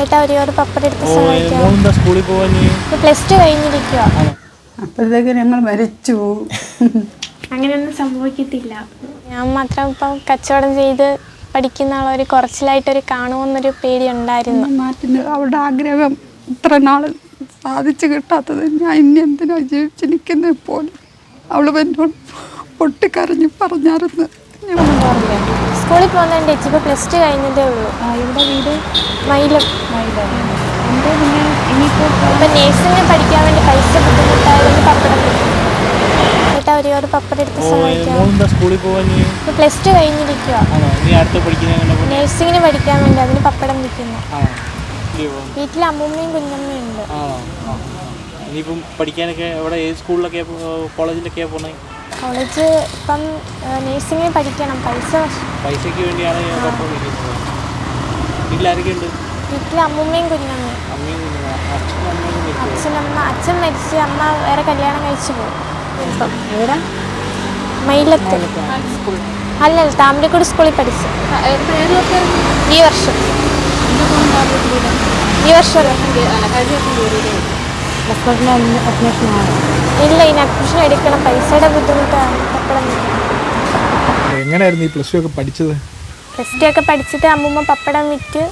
ചേട്ടാ ഒരുപാട് പപ്പടം എടുത്ത് ഓ സഹായിക്കാം. സ്കൂളിൽ പോവാൻ പ്ലസ് ടു കഴിഞ്ഞിരിക്കുക അപ്പോഴത്തേക്ക് ഞങ്ങൾ മരിച്ചു. പോകും അങ്ങനെയൊന്നും സംഭവിക്കത്തില്ല. ഞാൻ മാത്രം ഇപ്പം കച്ചവടം ചെയ്ത് പഠിക്കുന്ന ആളൊരു കുറച്ചിലായിട്ടൊരു കാണുമെന്നൊരു പേടി ഉണ്ടായിരുന്നു മാറ്റിന് അവളുടെ ആഗ്രഹം ഇത്ര നാൾ സാധിച്ചു കിട്ടാത്തത് ഞാൻ ഇനി എന്തിനാ ജീവിച്ചിരിക്കുന്നത് പോലും. അവൾ എന്നോട് പൊട്ടിക്കരഞ്ഞ് പറഞ്ഞായിരുന്നു. ഞാൻ സ്കൂളിൽ പോകുന്നുണ്ട് ഇപ്പോൾ പ്ലസ് ടു കഴിഞ്ഞതേ ഉള്ളൂ. ഇവിടെ വീട്? മയിലും. എന്റെ പിന്നെ ഇനിയിപ്പോൾ ഇപ്പം? നേഴ്സിംഗ് പഠിക്കാൻ വേണ്ടി പൈസ ബുദ്ധിമുട്ടായതുകൊണ്ട് പപ്പടം ചേട്ടാ ഒരുപാട് പപ്പടം എടുത്ത് സഹായിക്കാം സ്കൂളിൽ ഇപ്പം പ്ലസ് ടു കഴിഞ്ഞിരിക്കുക നേഴ്സിങ്ങിന് പഠിക്കാൻ വേണ്ടി അതിന് പപ്പടം പോകും വീട്ടിൽ അമ്മൂമ്മയും കുഞ്ഞമ്മയും ഉണ്ട്. ഇനിയിപ്പം പഠിക്കാനൊക്കെ എവിടെ ഏത് സ്കൂളിലൊക്കെ കോളേജിലൊക്കെയാണ് പോകുന്നത് കോളേജ് ഇപ്പം നേഴ്സിംഗ് പഠിക്കണം. പൈസ പൈസക്ക് പൈസയ്ക്ക് വേണ്ടിയാണ് ഞാൻ വീട്ടിൽ അമ്മൂമ്മയും കുഞ്ഞമ്മയും അമ്മയും അച്ഛനമ്മ അച്ഛൻ മരിച്ച് അമ്മ വേറെ കല്യാണം കഴിച്ചു പോകും ഇപ്പം എവിടെ? മയിലത്ത്. അല്ലല്ല താമരക്കുടി സ്കൂളിൽ പഠിച്ചു. ഈ വർഷം. ഈ വർഷം ഇല്ല ഇനി അഡ്മിഷൻ എടുക്കണം പൈസയുടെ ബുദ്ധിമുട്ടാണ്. പപ്പടം എങ്ങനെയായിരുന്നു ഈ പ്ലസ് ടു ഒക്കെ പഠിച്ചത്? പ്ലസ് ടു ഒക്കെ പഠിച്ചിട്ട് അമ്മൂമ്മ പപ്പടം വിറ്റ്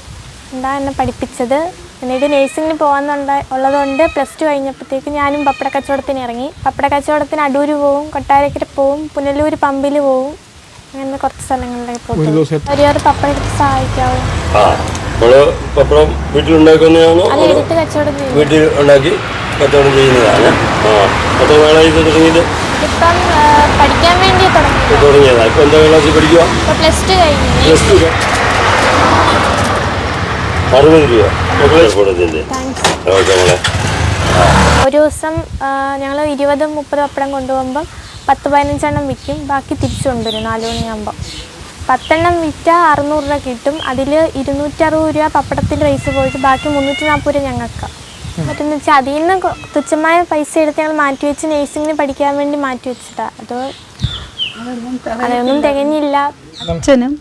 എന്താ എന്നെ പഠിപ്പിച്ചത്. എന്നിട്ട് നേഴ്സിങ്ങിന് പോകാന്നുണ്ട ഉള്ളതുകൊണ്ട് പ്ലസ് ടു കഴിഞ്ഞപ്പോഴത്തേക്ക് ഞാനും പപ്പട കച്ചവടത്തിന് ഇറങ്ങി. പപ്പട കച്ചവടത്തിന് അടൂര് പോവും കൊട്ടാരക്കര പോവും പുനലൂർ പമ്പിൽ പോവും. അങ്ങനെ കുറച്ച് സ്ഥലങ്ങളിലേക്ക് ഒരു പോകും ഒരുപാട് പപ്പടം എടുത്ത് സഹായിക്കാവും. ആ. നമ്മൾ പപ്പടം വീട്ടിലുണ്ടാക്കുന്നതാണോ വീട്ടിൽ ഉണ്ടാക്കി കച്ചവടം ചെയ്യുന്നതാണ്? ആ എത്ര ഇത് തുടങ്ങിയത് പഠിക്കാൻ വേണ്ടി തുടങ്ങിയതാ. ഇപ്പൊ എന്താ ക്ലാസ്സിൽ പഠിക്കുക പ്ലസ് ടു കഴിഞ്ഞു. പ്ലസ് ടു അറുപത് രൂപ. മക്കളെ കൂടത്തിന്റെ താങ്ക്സ് ഓക്കെ മോളെ. ഒരു ദിവസം ഞങ്ങൾ ഇരുപതും മുപ്പതും അപ്പടം കൊണ്ടുപോകുമ്പം പത്ത് പതിനഞ്ചെണ്ണം വിൽക്കും. ബാക്കി തിരിച്ചു കൊണ്ടുവരും നാല് മണിയാകുമ്പോൾ പത്തെണ്ണം വിറ്റാൽ അറുന്നൂറ് രൂപ കിട്ടും. അതിൽ ഇരുന്നൂറ്ററുപത് രൂപ പപ്പടത്തിന്റെ പൈസ പോയിട്ട് ബാക്കി മുന്നൂറ്റി നാൽപ്പത് രൂപ ഞങ്ങൾക്ക്. മറ്റെന്ന് വെച്ചാൽ അതിൽ നിന്ന് തുച്ഛമായ പൈസ എടുത്ത് ഞങ്ങൾ മാറ്റി വെച്ച് നേഴ്സിങ്ങിന് പഠിക്കാൻ വേണ്ടി മാറ്റി വെച്ചിട്ടാണ് അത് അതൊന്നും തികഞ്ഞില്ല. അച്ഛനും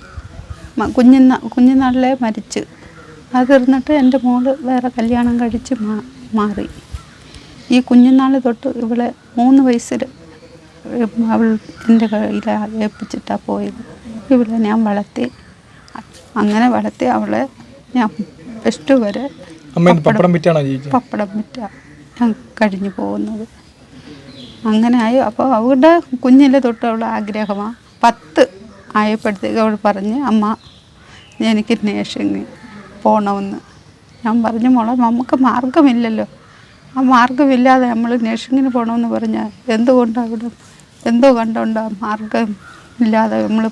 കുഞ്ഞിന്ന കുഞ്ഞുനാ കുഞ്ഞുനാളിലെ മരിച്ച്. അത് തീർന്നിട്ട് എന്റെ മോൾ വേറെ കല്യാണം കഴിച്ച് മാ മാറി. ഈ കുഞ്ഞുനാൾ തൊട്ട് ഇവളെ മൂന്ന് വയസ്സിൽ അവൾ എന്റെ കയ്യിൽ ഏൽപ്പിച്ചിട്ടാണ് പോയത്. ഇവളെ ഞാൻ വളർത്തി. അങ്ങനെ വളർത്തി അവളെ ഞാൻ പ്ലസ് ടു വരെ പപ്പടം വിറ്റ. ഞാൻ കഴിഞ്ഞു പോകുന്നത്. അങ്ങനെ ആയി. അപ്പോൾ അവളുടെ കുഞ്ഞിലെ തൊട്ട് അവളുടെ ആഗ്രഹമാണ് പത്ത് ആയപ്പോഴത്തേക്ക് അവൾ പറഞ്ഞ് അമ്മ എനിക്ക് നേഴ്സിങ് പോകണമെന്ന് ഞാൻ പറഞ്ഞു മോളെ നമുക്ക് മാർഗമില്ലല്ലോ ആ മാർഗമില്ലാതെ നമ്മൾ നേഴ്സിങ്ങിന് പോകണമെന്ന് പറഞ്ഞാൽ എന്തുകൊണ്ടാണ് അവിടെ എന്തോ കണ്ടുകൊണ്ടാ മാർഗം ഇല്ലാതെ നമ്മൾ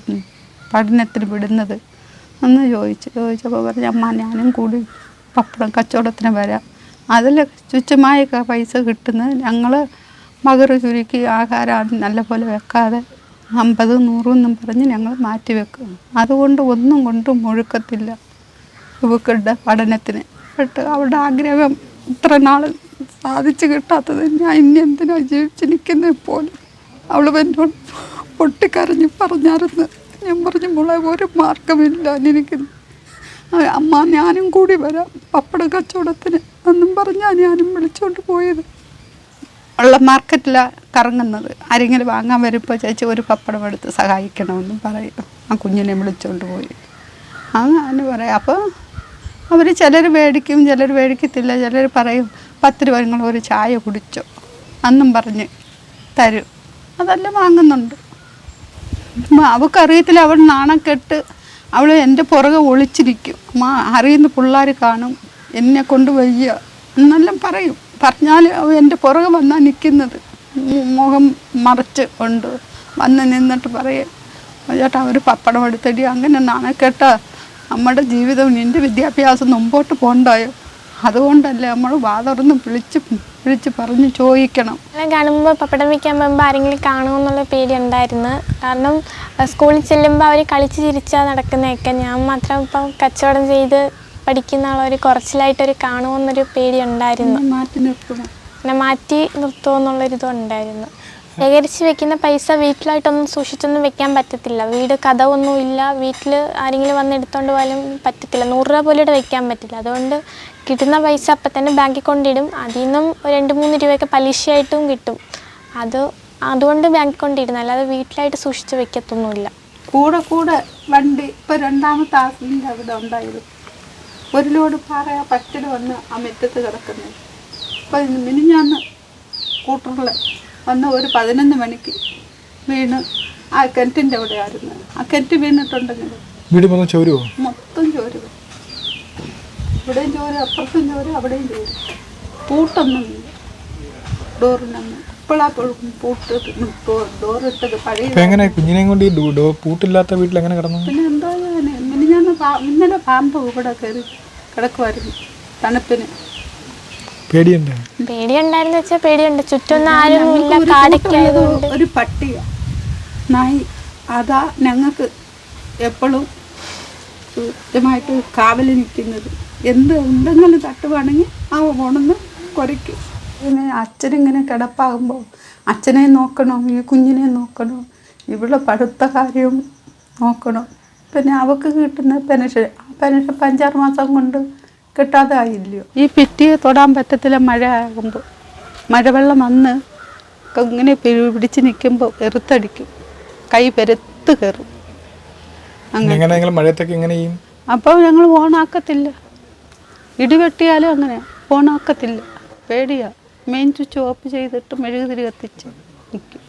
പഠനത്തിന് വിടുന്നത് എന്ന് ചോദിച്ചു ചോദിച്ചപ്പോൾ പറഞ്ഞു അമ്മ ഞാനും കൂടി പപ്പടം കച്ചവടത്തിന് വരാം. അതിൽ തുച്ഛമായ പൈസ കിട്ടുന്നത് ഞങ്ങൾ മകറ് ചുരുക്കി ആഹാരം നല്ലപോലെ വെക്കാതെ അമ്പത് നൂറെന്നും പറഞ്ഞ് ഞങ്ങൾ മാറ്റി വെക്കും. അതുകൊണ്ട് ഒന്നും കൊണ്ടും മുഴുക്കത്തില്ല യുവക്കളുടെ പഠനത്തിന്. പെട്ട് അവരുടെ ആഗ്രഹം ഇത്ര നാൾ സാധിച്ചു കിട്ടാത്തത് ഞാൻ ഇനി എന്തിനാ ജീവിച്ചിരിക്കുന്നത് പോലും? അവൾ എന്നോട് പൊട്ടിക്കരഞ്ഞ് പറഞ്ഞായിരുന്നു. ഞാൻ പറഞ്ഞു മോളെ ഒരു മാർഗമില്ല എനിക്ക് അമ്മ ഞാനും കൂടി വരാം പപ്പട കച്ചവടത്തിന്. എന്നും പറഞ്ഞാൽ ഞാനും വിളിച്ചോണ്ട് പോയത്. ഉള്ള മാർക്കറ്റിലാണ് കറങ്ങുന്നത്. ആരെങ്കിലും വാങ്ങാൻ വരുമ്പോൾ ചേച്ചി ഒരു പപ്പടം എടുത്ത് സഹായിക്കണമെന്നും പറയും. ആ കുഞ്ഞിനെ വിളിച്ചോണ്ട് പോയി. അങ്ങനെ പറയാം. അപ്പോൾ അവർ ചിലർ മേടിക്കും ചിലർ മേടിക്കത്തില്ല. ചിലർ പറയും പത്ത് രൂപ നിങ്ങൾ ഒരു ചായ കുടിച്ചോ. അന്നും പറഞ്ഞ് തരും. അതെല്ലാം വാങ്ങുന്നുണ്ട്. അവൾക്കറിയത്തില്ല അവൾ നാണം കെട്ട് അവൾ എന്റെ പുറകെ ഒളിച്ചിരിക്കും. അമ്മ അറിയുന്ന പിള്ളേർ കാണും എന്നെ കൊണ്ട് വയ്യ. എന്നെല്ലാം പറയും. പറഞ്ഞാൽ എന്റെ പുറകെ വന്നാൽ നിൽക്കുന്നത് മുഖം മറച്ച് ഉണ്ട് വന്ന് നിന്നിട്ട് പറയും ചേട്ടാ ഒരു പപ്പടം എടുത്തടി അങ്ങനെ നാണക്കെട്ട. നമ്മുടെ ജീവിതം നിന്റെ വിദ്യാഭ്യാസം മുമ്പോട്ട് പോകണ്ടായോ അതുകൊണ്ടല്ലേ നമ്മൾ വാതറന്ന് വിളിച്ച് വിളിച്ച് പറഞ്ഞ് ചോദിക്കണം. കാണുമ്പോൾ പപ്പടം വയ്ക്കാൻ പോകുമ്പോൾ ആരെങ്കിലും കാണുമെന്നുള്ള പേടി ഉണ്ടായിരുന്നു. കാരണം സ്കൂളിൽ ചെല്ലുമ്പോൾ അവർ കളിച്ച് ചിരിച്ചാൽ നടക്കുന്നതൊക്കെ. ഞാൻ മാത്രം ഇപ്പം കച്ചവടം ചെയ്ത് പഠിക്കുന്ന ആളൊരു കുറച്ചിലായിട്ടൊരു കാണുമെന്നൊരു പേടി ഉണ്ടായിരുന്നു. മാറ്റി നിർത്തുമോ പിന്നെ മാറ്റി നിർത്തുമോ എന്നുള്ളൊരിതും ഉണ്ടായിരുന്നു. ശേഖരിച്ച് വെക്കുന്ന പൈസ വീട്ടിലായിട്ടൊന്നും സൂക്ഷിച്ചൊന്നും വെക്കാൻ പറ്റത്തില്ല. വീട് കഥവൊന്നും ഇല്ല. വീട്ടിൽ ആരെങ്കിലും വന്ന് എടുത്തോണ്ട് പോയാലും പറ്റത്തില്ല. നൂറ് രൂപ പോലും ഇവിടെ വെക്കാൻ പറ്റില്ല. അതുകൊണ്ട് കിട്ടുന്ന പൈസ അപ്പം തന്നെ ബാങ്കിൽ കൊണ്ടിടും അതിൽ നിന്നും രണ്ട് മൂന്ന് രൂപയൊക്കെ പലിശയായിട്ടും കിട്ടും. അത് അതുകൊണ്ട് ബാങ്കിൽ കൊണ്ടിടുന്നു അല്ലാതെ വീട്ടിലായിട്ട് സൂക്ഷിച്ച് വെക്കത്തൊന്നുമില്ല. കൂടെ കൂടെ വണ്ടി ഇപ്പൊ രണ്ടാമത്തെ ആക്സിഡന്റ് അവിടെ ഉണ്ടായിരുന്നു ഒരു ലോഡ് പാറ ആ വന്ന് ആ മുറ്റത്ത് കിടക്കുന്നത്. അപ്പൊ ഇന്ന് മിനിഞ്ഞാന്ന് കൂട്ടറിൽ വന്ന് ഒരു പതിനൊന്ന് മണിക്ക് വീണ് ആ കിണറ്റിന്റെ അവിടെ ആയിരുന്നു. ആ കിണറ്റ് വീണിട്ടുണ്ടെങ്കിൽ വീട് മൊത്തം ചോരുവോ? മൊത്തം ചോര്. ഇവിടെയും ചോര് അപ്പുറത്തും ചോര് അവിടെയും ചോര്. പൂട്ടൊന്നുമില്ല ഡോറിനൊന്നും. ഇപ്പോഴാ പൂട്ട് ഡോറിട്ടത് പഴയ എങ്ങനെ കുഞ്ഞിനെ കൊണ്ട് ഈ ഡോ- ഡോ പൂട്ടില്ലാത്ത വീട്ടിൽ എങ്ങനെ കിടന്നു? പിന്നെ എന്താ ഞാൻ ഇന്നലെ പാമ്പ് ഇവിടെ കയറി കിടക്കുമായിരുന്നു തണുപ്പിന്. പേടിയുണ്ട്? പേടിയുണ്ടായിരുന്നു വെച്ചാൽ പേടിയുണ്ട്. ചുറ്റൊന്നും ആരും ഇല്ല ഒരു പട്ടിയ. നായി അതാ ഞങ്ങൾക്ക് എപ്പോഴും കൃത്യമായിട്ട് കാവൽ നിൽക്കുന്നത്. എന്ത് എന്തെങ്കിലും തട്ടുവാണെങ്കിൽ ആ ഉണന്ന് കുരയ്ക്കും. പിന്നെ അച്ഛനിങ്ങനെ കിടപ്പാകുമ്പോൾ അച്ഛനെ നോക്കണം ഈ കുഞ്ഞിനെ നോക്കണം ഇവിടെ പഠിത്ത കാര്യവും നോക്കണം. പിന്നെ അവക്ക് കിട്ടുന്ന പെൻഷൻ ആ പെൻഷൻ അഞ്ചാറ് മാസം കൊണ്ട് കിട്ടാതെ ആയില്ലയോ ഈ പിറ്റി തൊടാൻ പറ്റത്തില്ല മഴ ആകുമ്പോൾ മഴവെള്ളം വന്ന് ഇങ്ങനെ പിടിച്ച് നിൽക്കുമ്പോൾ എറുത്തടിക്കും കൈ പെരുത്ത് കയറും. അങ്ങനെ. എങ്ങനെയെങ്കിലും മഴയത്തൊക്കെ എങ്ങനെ ചെയ്യും? അപ്പോൾ ഞങ്ങൾ ഓണാക്കത്തില്ല. ഇടിവെട്ടിയാലും അങ്ങനെ ഓണാക്കത്തില്ല. പേടിയാ. മെയിൻ സ്വിച്ച് ഓഫ് ചെയ്തിട്ട് മെഴുകുതിരി കത്തിച്ച് നിൽക്കും.